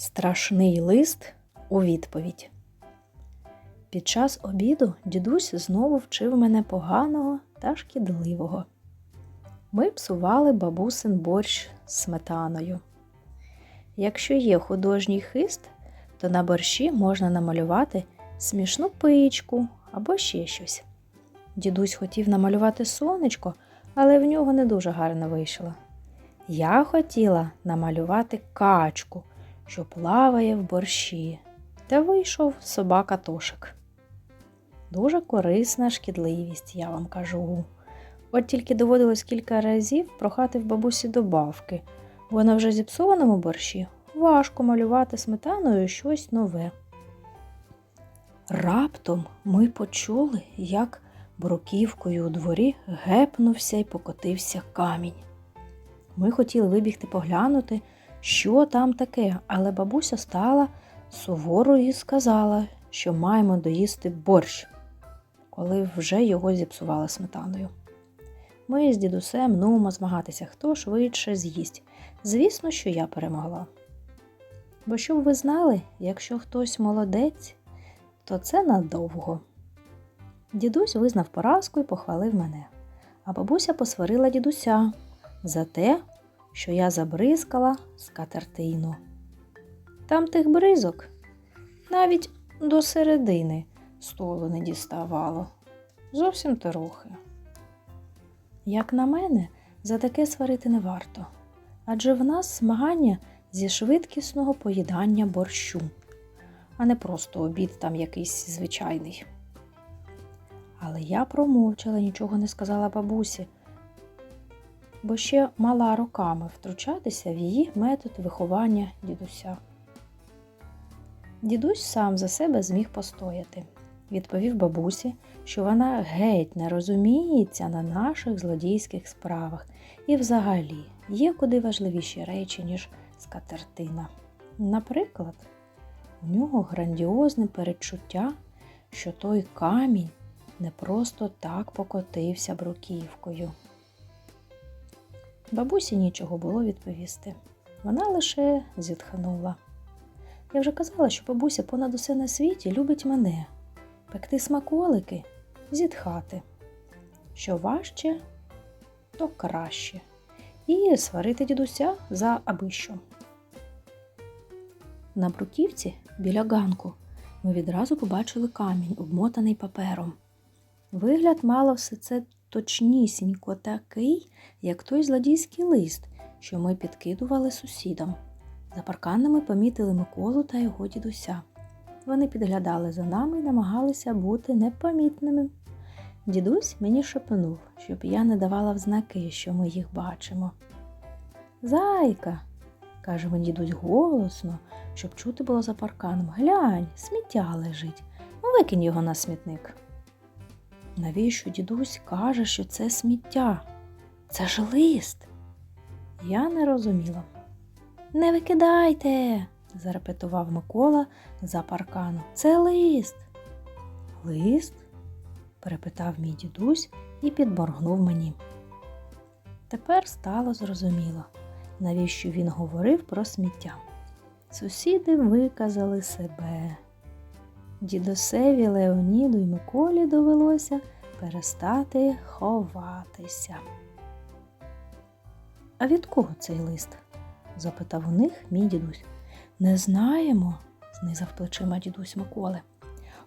Страшний лист у відповідь. Під час обіду дідусь знову вчив мене поганого та шкідливого. Ми псували бабусин борщ з сметаною. Якщо є художній хист, то на борщі можна намалювати смішну пичку або ще щось. Дідусь хотів намалювати сонечко, але в нього не дуже гарно вийшло. Я хотіла намалювати качку, що плаває в борщі, та вийшов собака Тошик. Дуже корисна шкідливість, я вам кажу. От тільки доводилось кілька разів прохати в бабусі добавки, бо на вже зіпсованому борщі важко малювати сметаною щось нове. Раптом ми почули, як бруківкою у дворі гепнувся і покотився камінь. Ми хотіли вибігти поглянути, що там таке, але бабуся стала суворою і сказала, що маємо доїсти борщ, коли вже його зіпсували сметаною. Ми з дідусем нумо змагатися, хто швидше з'їсть. Звісно, що я перемогла. Бо щоб ви знали, якщо хтось молодець, то це надовго. Дідусь визнав поразку і похвалив мене, а бабуся посварила дідуся за те, що я забризкала скатертину. Там тих бризок навіть до середини столу не діставало. Зовсім трохи. Як на мене, за таке сварити не варто, адже в нас змагання зі швидкісного поїдання борщу, а не просто обід там якийсь звичайний. Але я промовчала, нічого не сказала бабусі, бо ще мала роками втручатися в її метод виховання дідуся. Дідусь сам за себе зміг постояти. Відповів бабусі, що вона геть не розуміється на наших злодійських справах і взагалі є куди важливіші речі, ніж скатертина. Наприклад, у нього грандіозне передчуття, що той камінь не просто так покотився бруківкою. Бабусі нічого було відповісти. Вона лише зітхнула. Я вже казала, що бабуся понад усе на світі любить мене пекти смаколики, зітхати. Що важче, то краще. І сварити дідуся за абищо. На бруківці біля ганку ми відразу побачили камінь, обмотаний папером. Вигляд мало все це точнісінько такий, як той злодійський лист, що ми підкидували сусідам. За парканами помітили Миколу та його дідуся. Вони підглядали за нами і намагалися бути непомітними. Дідусь мені шепнув, щоб я не давала взнаки, що ми їх бачимо. Зайка, каже мені дідусь голосно, щоб чути було за парканом. Глянь, сміття лежить. Викинь його на смітник. Навіщо дідусь каже, що це сміття? Це ж лист. Я не розуміла. Не викидайте, зарепетував Микола за парканом. Це лист. Лист? перепитав мій дідусь і підморгнув мені. Тепер стало зрозуміло, навіщо він говорив про сміття. Сусіди виказали себе. Дідусеві Леоніду і Миколі довелося перестати ховатися. А від кого цей лист? запитав у них мій дідусь. Не знаємо, знизав плечима дідусь Миколи.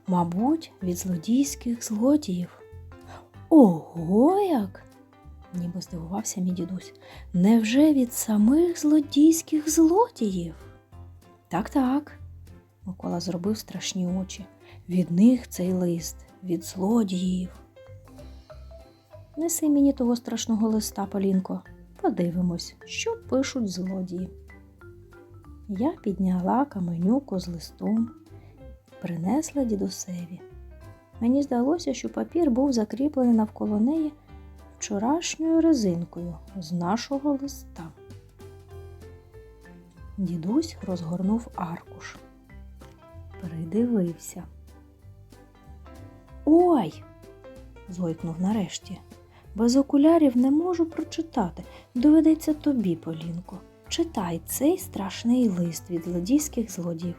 Мабуть, від злодійських злодіїв. Ого як! ніби здивувався мій дідусь. Невже від самих злодійських злодіїв? Так, так. Микола зробив страшні очі. Від них цей лист, від злодіїв. Неси мені того страшного листа, Полінко. Подивимось, що пишуть злодії. Я підняла каменюку з листом, принесла дідусеві. Мені здалося, що папір був закріплений навколо неї вчорашньою резинкою з нашого листа. Дідусь розгорнув аркуш. Придивився. Ой! зойкнув нарешті. Без окулярів не можу прочитати. Доведеться тобі, Полінко. читай цей страшний лист від злодійських злодів.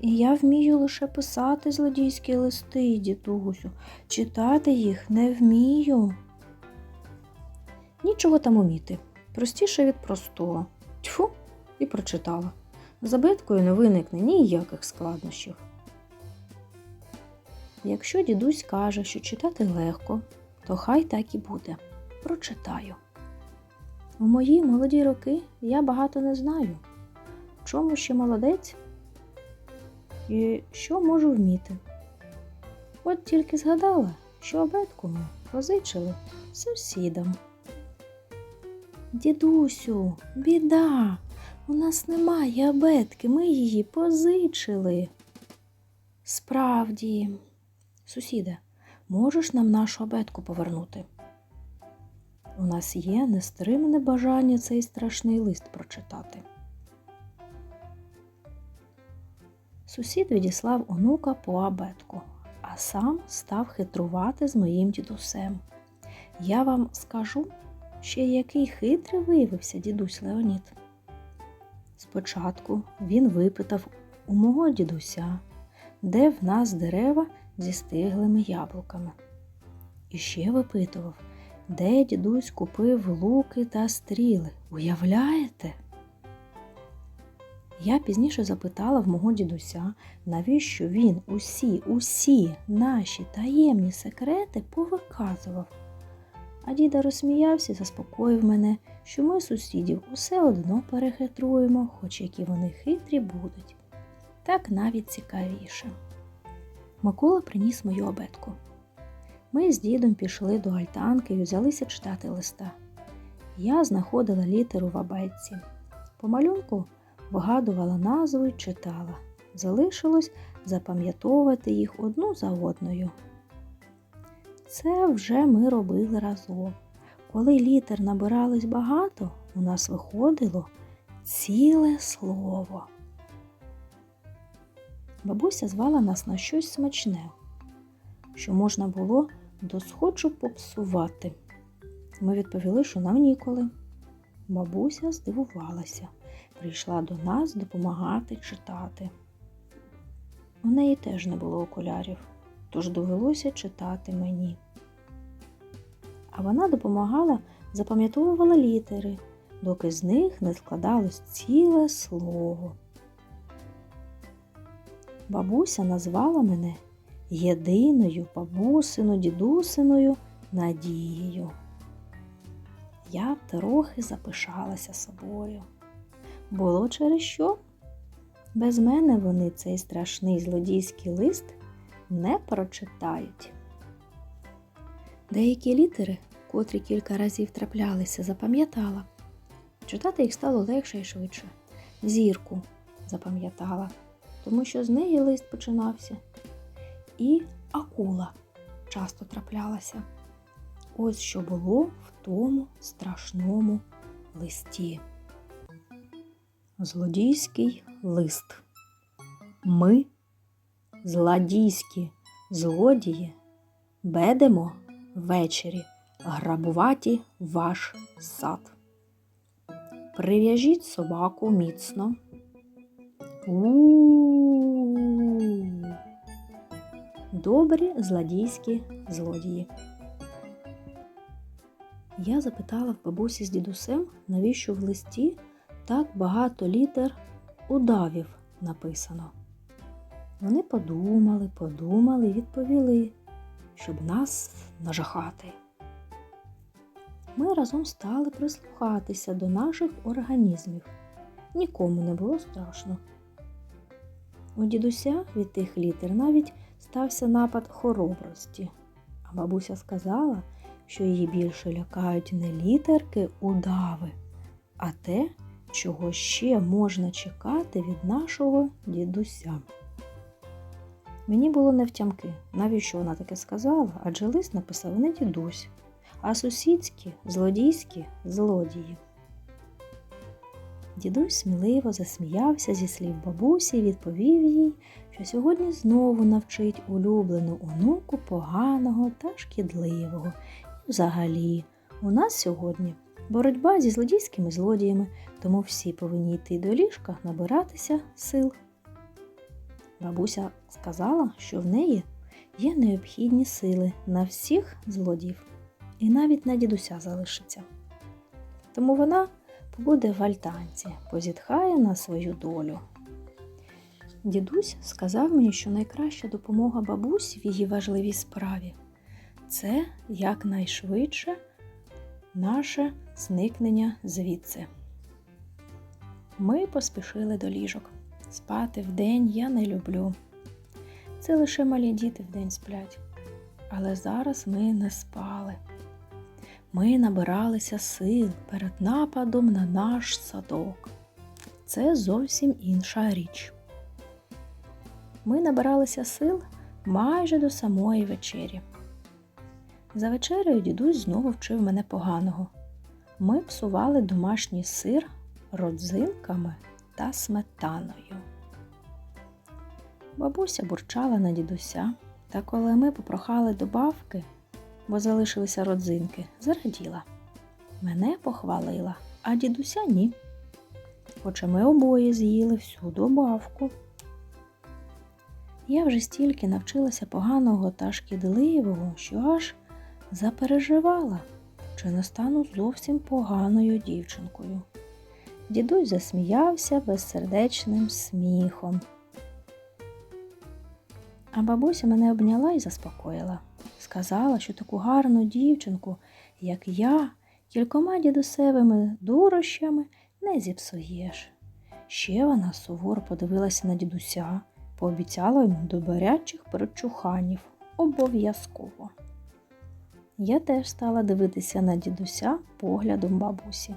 І я вмію лише писати злодійські листи, дідусю, читати їх не вмію. Нічого там уміти. Простіше від простого. Тьфу, і прочитала. З абеткою не виникне ніяких складнощів. Якщо дідусь каже, що читати легко, то хай так і буде. Прочитаю. У мої молоді роки я багато не знаю. В чому ще молодець? І що можу вміти? От тільки згадала, що абетку ми позичили сусідам. Дідусю, біда, у нас немає абетки, ми її позичили. Справді, сусіде, можеш нам нашу абетку повернути? У нас є нестримне бажання цей страшний лист прочитати. Сусід відіслав онука по абетку, а сам став хитрувати з моїм дідусем. Я вам скажу, ще який хитрий виявився дідусь Леонід. Спочатку він випитав у мого дідуся, де в нас дерева зі стиглими яблуками. І ще випитував, де дідусь купив луки та стріли. Уявляєте? Я пізніше запитала в мого дідуся, навіщо він усі, усі наші таємні секрети повиказував. А діда розсміявся і заспокоїв мене, що ми сусідів усе одно перехитруємо, хоч які вони хитрі будуть. Так навіть цікавіше. Микола приніс мою обетку. Ми з дідом пішли до альтанки і взялися читати листа. Я знаходила літеру в абетці. По малюнку вгадувала назву і читала. Залишилось запам'ятовувати їх одну за одною. Це вже ми робили разом. Коли літер набиралось багато, у нас виходило ціле слово. Бабуся звала нас на щось смачне, що можна було досхочу попсувати. Ми відповіли, що нам ніколи. Бабуся здивувалася, прийшла до нас допомагати читати. У неї теж не було окулярів, тож довелося читати мені. А вона допомагала, запам'ятовувала літери, доки з них не складалось ціле слово. Бабуся назвала мене єдиною бабусину дідусиною Надією. Я трохи запишалася собою. Було через що? Без мене вони цей страшний злодійський лист не прочитають. Деякі літери, котрі кілька разів траплялися, запам'ятала. Читати їх стало легше і швидше. Зірку запам'ятала, тому що з неї лист починався. І акула часто траплялася. Ось що було в тому страшному листі. Злодійський лист. Ми, злодійські злодії, бедемо ввечері грабуваті ваш сад. Прив'яжіть собаку міцно. У-у-у. Добрі злодійські злодії. Я запитала в бабусі з дідусем, навіщо в листі так багато літер удавів написано. Вони подумали, подумали і відповіли, щоб нас нажахати. Ми разом стали прислухатися до наших організмів. Нікому не було страшно. У дідуся від тих літер навіть стався напад хоробрості, а бабуся сказала, що її більше лякають не літерки удави, а те, чого ще можна чекати від нашого дідуся. Мені було невтямки, навіщо вона таке сказала, адже лист написав не дідусь, а сусідські, злодійські злодії. Дідусь сміливо засміявся зі слів бабусі і відповів їй, що сьогодні знову навчить улюблену онуку поганого та шкідливого. І взагалі, у нас сьогодні Боротьба зі злодійськими злодіями, тому всі повинні йти до ліжка набиратися сил. Бабуся сказала, що в неї є необхідні сили на всіх злодіїв, і навіть на дідуся залишиться. Тому вона побуде в альтанці, позітхає на свою долю. Дідусь сказав мені, що найкраща допомога бабусі в її важливій справі це якнайшвидше наше зникнення звідси. Ми поспішили до ліжок. Спати вдень я не люблю. Це лише малі діти вдень сплять. Але зараз ми не спали. Ми набиралися сил перед нападом на наш садок. Це зовсім інша річ. Ми набиралися сил майже до самої вечері. За вечерею дідусь знову вчив мене поганого. Ми псували домашній сир родзинками та сметаною. Бабуся бурчала на дідуся, та коли ми попрохали добавки, бо залишилися родзинки, зраділа. Мене похвалила, а дідуся ні. Хоча ми обоє з'їли всю добавку. Я вже стільки навчилася поганого та шкідливого, що аж запереживала, чи не стану зовсім поганою дівчинкою. Дідусь засміявся безсердечним сміхом. А бабуся мене обняла і заспокоїла. Сказала, що таку гарну дівчинку, як я, кількома дідусевими дурощами не зіпсуєш. Ще вона суворо подивилася на дідуся, пообіцяла йому добрячих перечуханів обов'язково. Я теж стала дивитися на дідуся поглядом бабусі.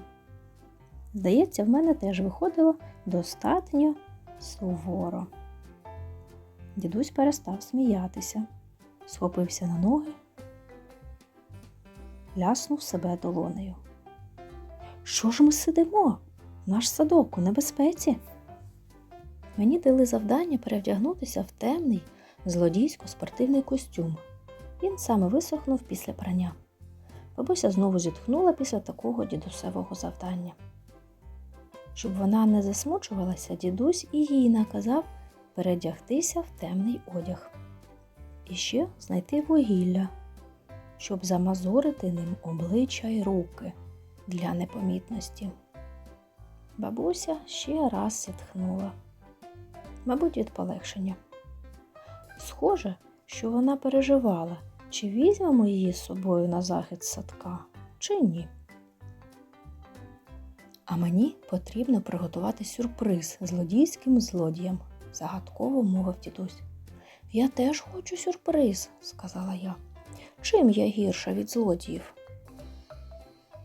Здається, в мене теж виходило достатньо суворо. Дідусь перестав сміятися, схопився на ноги, ляснув себе долонею. Що ж ми сидимо? Наш садок у небезпеці. Мені дали завдання перевдягнутися в темний злодійсько-спортивний костюм. Він саме висохнув після прання. Бабуся знову зітхнула після такого дідусевого завдання. Щоб вона не засмучувалася, дідусь і їй наказав передягтися в темний одяг. І ще знайти вугілля, щоб замазурити ним обличчя й руки для непомітності. Бабуся ще раз зітхнула, мабуть, від полегшення. Схоже, що вона переживала, чи візьмемо її з собою на захід садка, чи ні. А мені потрібно приготувати сюрприз злодійським злодіям, загадково мовив дідусь. Я теж хочу сюрприз, сказала я. Чим я гірша від злодіїв?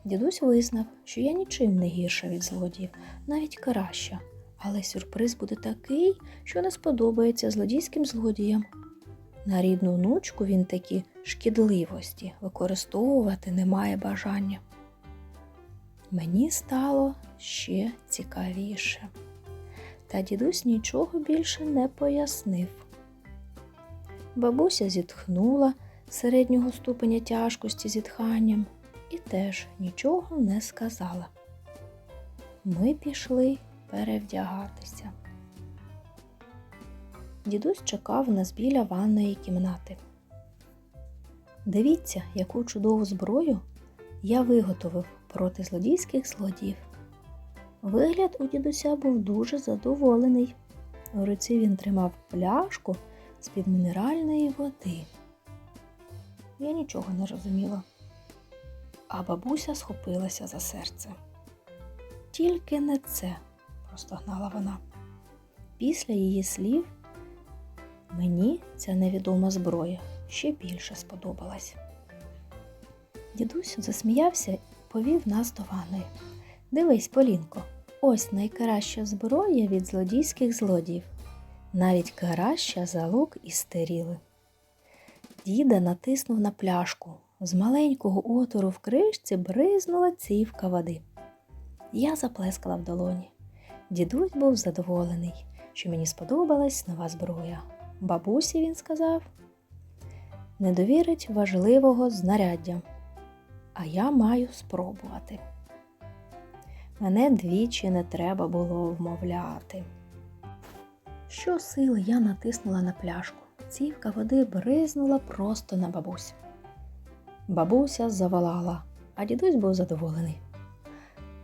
Дідусь визнав, що я нічим не гірша від злодіїв, навіть краща, але сюрприз буде такий, що не сподобається злодійським злодіям. На рідну внучку він такі шкідливості використовувати не має бажання. Мені стало ще цікавіше, та дідусь нічого більше не пояснив. Бабуся зітхнула середнього ступеня тяжкості зітханням і теж нічого не сказала. Ми пішли перевдягатися. Дідусь чекав нас біля ванної кімнати. Дивіться, яку чудову зброю я виготовив проти злодійських злодіїв. Вигляд у дідуся був дуже задоволений. У руці він тримав пляшку з-під мінеральної води. Я нічого не розуміла, а бабуся схопилася за серце. Тільки не це, простогнала вона. Після її слів мені ця невідома зброя ще більше сподобалась. Дідусь засміявся повів нас до ванної. Дивись, Полінко, ось найкраща зброя від злодійських злодіїв, навіть краща за лук і стеріли. Діда натиснув на пляшку. З маленького отвору в кришці бризнула цівка води. Я заплескала в долоні. Дідусь був задоволений, що мені сподобалась нова зброя. Бабусі він сказав не довірить важливого знаряддя, а я маю спробувати. Мене двічі не треба було вмовляти. Щосили я натиснула на пляшку. Цівка води бризнула просто на бабусь. Бабуся заволала, а дідусь був задоволений.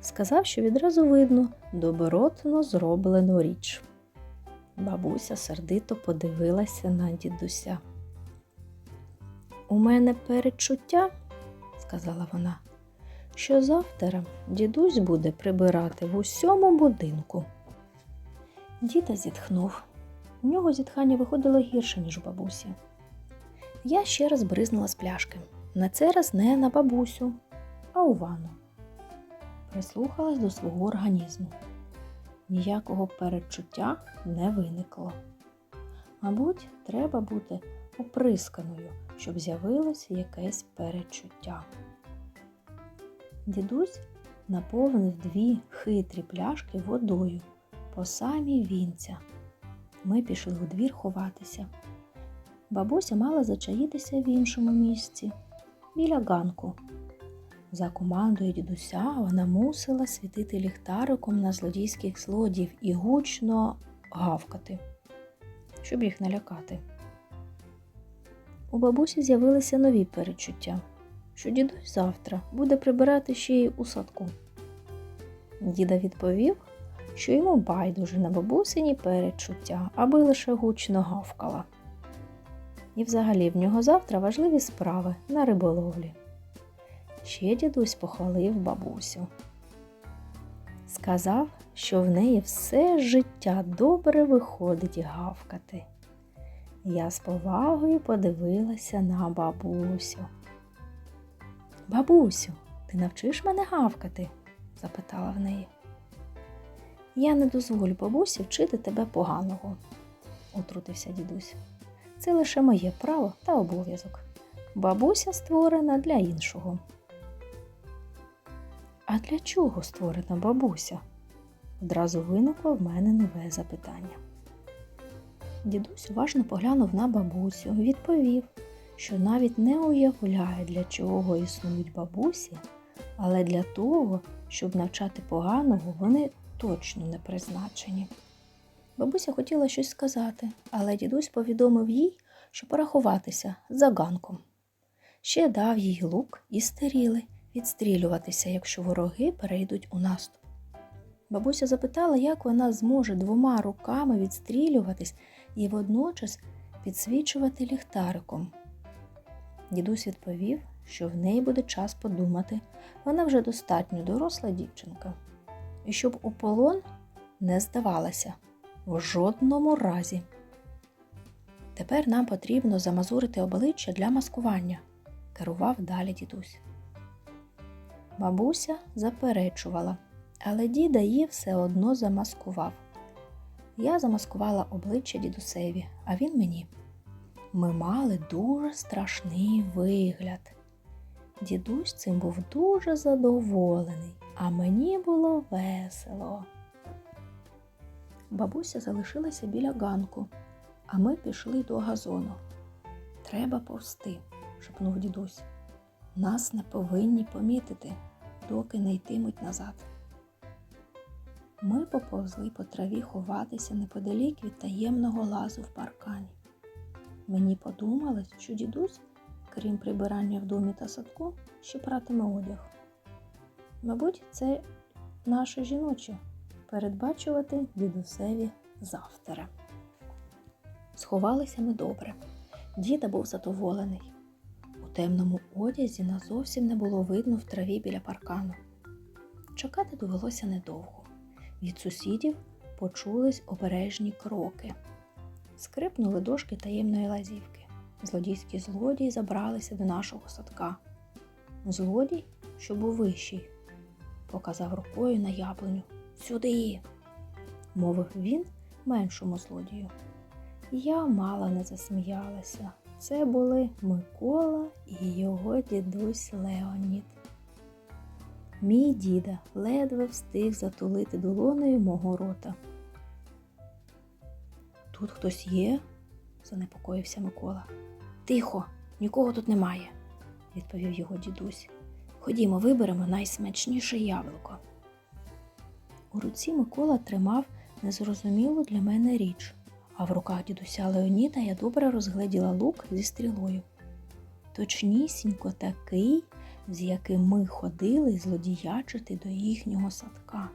Сказав, що відразу видно добротно зроблену річ. Бабуся сердито подивилася на дідуся. У мене передчуття, сказала вона, що завтра дідусь буде прибирати в усьому будинку. Діда зітхнув. У нього зітхання виходило гірше, ніж у бабусі. Я ще раз бризнула з пляшки. На цей раз не на бабусю, а у ванну. Прислухалась до свого організму. Ніякого передчуття не виникло. Мабуть, треба бути оприсканою, щоб з'явилося якесь передчуття. Дідусь наповнив дві хитрі пляшки водою по самій вінця. Ми пішли у двір ховатися. Бабуся мала зачаїтися в іншому місці, біля ганку. За командою дідуся вона мусила світити ліхтариком на злодійських злодіїв і гучно гавкати, щоб їх налякати. У бабусі з'явилися нові перечуття, що дідусь завтра буде прибирати ще й у садку. Діда відповів, що йому байдуже на бабусині передчуття, аби лише гучно гавкала. І взагалі в нього завтра важливі справи на риболовлі. Ще дідусь похвалив бабусю. Сказав, що в неї все життя добре виходить гавкати. Я з повагою подивилася на бабусю. Бабусю, ти навчиш мене гавкати? запитала в неї. Я не дозволю бабусі вчити тебе поганого, утрутився дідусь. Це лише моє право та обов'язок. Бабуся створена для іншого. А для чого створена бабуся? Одразу виникло в мене нове запитання. Дідусь уважно поглянув на бабусю, відповів, що навіть не уявляє, для чого існують бабусі, але для того, щоб навчати поганого, вони точно не призначені. Бабуся хотіла щось сказати, але дідусь повідомив їй, що порахуватися за ганком. Ще дав їй лук і стеріли відстрілюватися, якщо вороги перейдуть у наступ. Бабуся запитала, як вона зможе двома руками відстрілюватись і водночас підсвічувати ліхтариком. Дідусь відповів, що в неї буде час подумати, вона вже достатньо доросла дівчинка, і щоб у полон не здавалася в жодному разі. Тепер нам потрібно замазурити обличчя для маскування, керував далі дідусь. Бабуся заперечувала, але діда її все одно замаскував. Я замаскувала обличчя дідусеві, а він мені. Ми мали дуже страшний вигляд. Дідусь цим був дуже задоволений, а мені було весело. Бабуся залишилася біля ганку, а ми пішли до газону. Треба повсти, шепнув дідусь. Нас не повинні помітити, доки не йтимуть назад. Ми поповзли по траві ховатися неподалік від таємного лазу в паркані. Мені подумалось, що дідусь, крім прибирання в домі та садку, ще пратиме одяг. Мабуть, це наше жіноче передбачувати дідусеві завтра. Сховалися ми добре. Діда був задоволений. У темному одязі нас зовсім не було видно в траві біля паркану. Чекати довелося недовго. Від сусідів почулись обережні кроки. Скрипнули дошки таємної лазівки. Злодійські злодії забралися до нашого садка. Злодій, що був вищий, показав рукою на яблуню. Сюди, мовив він меншому злодію. Я мало не засміялася. Це були Микола і його дідусь Леонід. Мій діда ледве встиг затулити долонею мого рота. Тут хтось є? занепокоївся Микола. Тихо, нікого тут немає, відповів його дідусь. Ходімо, виберемо найсмачніше яблуко. У руці Микола тримав незрозумілу для мене річ, а в руках дідуся Леоніда я добре розгледіла лук зі стрілою. Точнісінько такий, з яким ми ходили злодіячити до їхнього садка.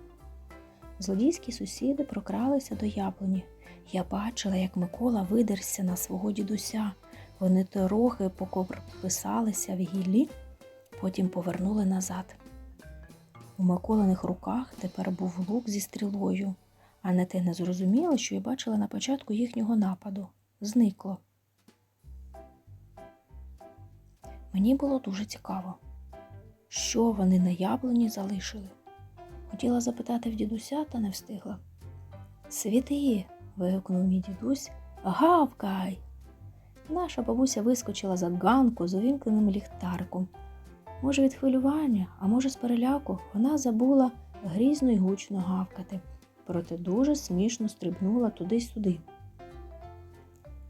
Злодійські сусіди прокралися до яблуні. Я бачила, як Микола видерся на свого дідуся. Вони трохи покописалися в гіллі, потім повернули назад. У Миколиних руках тепер був лук зі стрілою, а не те незрозуміло, що я бачила на початку їхнього нападу. Зникло. Мені було дуже цікаво, що вони на яблуні залишили. Хотіла запитати в дідуся, та не встигла. Світи. Вигукнув мій дідусь. Гавкай. Наша бабуся вискочила за ганку з увімкненим ліхтариком. Може, від хвилювання, а може, з переляку, вона забула грізно й гучно гавкати, проте дуже смішно стрибнула туди-сюди.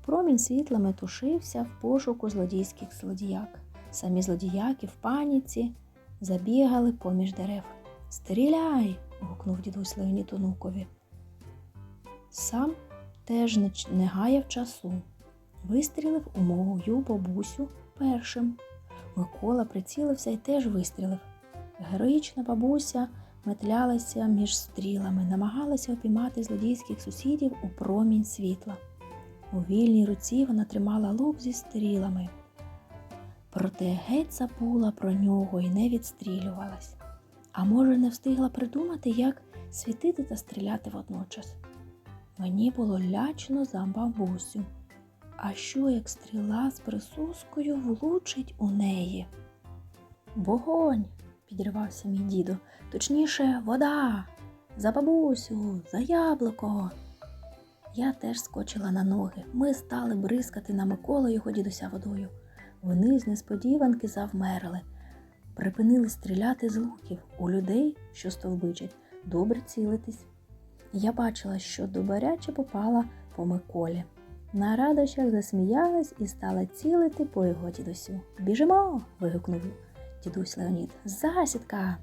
Промінь світла метушився в пошуку злодійських злодіяк. Самі злодіяки в паніці забігали поміж дерев. Стріляй. гукнув дідусь Леонід онукові. Сам теж не, гаяв часу. Вистрілив у мою бабусю першим. Микола прицілився і теж вистрілив. Героїчна бабуся метлялася між стрілами, намагалася опіймати злодійських сусідів у промінь світла. У вільній руці вона тримала лук зі стрілами. Проте геть забула про нього і не відстрілювалась. А може, не встигла придумати, як світити та стріляти водночас. Мені було лячно за бабусю. А що як стріла з присускою влучить у неї? Вогонь, підривався мій дідо, точніше, вода. За бабусю, за яблуко. Я теж скочила на ноги. Ми стали бризкати на Миколу його дідуся водою. Вони з несподіванки завмерли, припинили стріляти з луків у людей, що стовбичать, добре цілитись. Я бачила, що добряче попала по Миколі. На радощах засміялась і стала цілити по його дідусю. Біжимо. вигукнув дідусь Леонід. Засідка.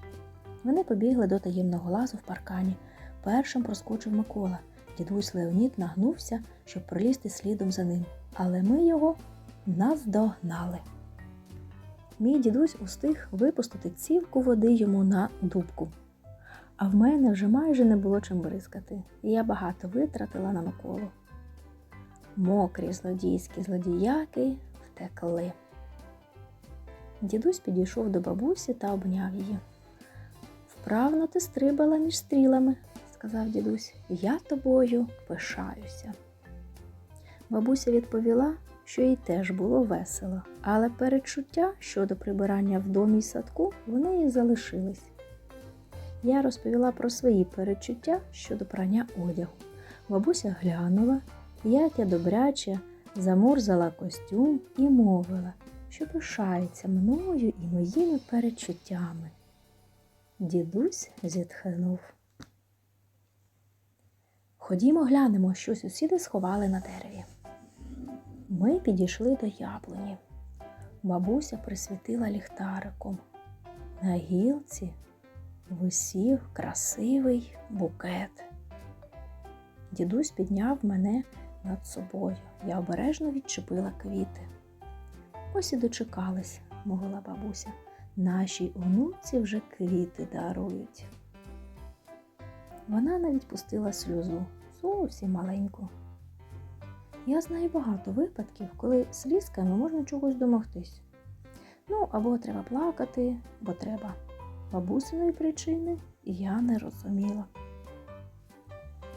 Вони побігли до таємного лазу в паркані. Першим проскочив Микола. Дідусь Леонід нагнувся, щоб пролізти слідом за ним, але ми його наздогнали. Мій дідусь устиг випустити цівку води йому на дубку. А в мене вже майже не було чим бризкати, і я багато витратила на Миколу. Мокрі злодійські злодіяки втекли. Дідусь підійшов до бабусі та обняв її. Вправно ти стрибала між стрілами, сказав дідусь. Я тобою пишаюся. Бабуся відповіла, що їй теж було весело, але передчуття щодо прибирання в домі й садку в неї залишились. Я розповіла про свої передчуття щодо прання одягу. Бабуся глянула, як я добряче замурзала костюм і мовила, що пишається мною і моїми передчуттями. Дідусь зітхнув. Ходімо глянемо, що сусіди сховали на дереві. Ми підійшли до яблуні. Бабуся присвітила ліхтариком. На гілці висів красивий букет. Дідусь підняв мене над собою. Я обережно відчепила квіти. Ось і дочекались, мовила бабуся. Нашій онуці вже квіти дарують. Вона навіть пустила сльозу, зовсім маленьку. Я знаю багато випадків, коли слізками можна чогось домогтись. Ну, або треба плакати, бо треба. Бабусиної причини я не розуміла.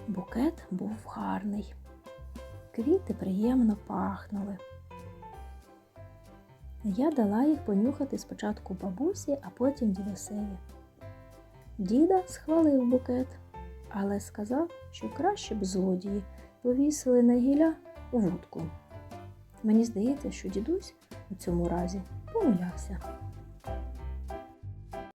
Букет був гарний. Квіти приємно пахнули. Я дала їх понюхати спочатку бабусі, а потім дідусеві. Діда схвалив букет, але сказав, що краще б злодії повісили на гілля вудку. Мені здається, що дідусь у цьому разі помилявся.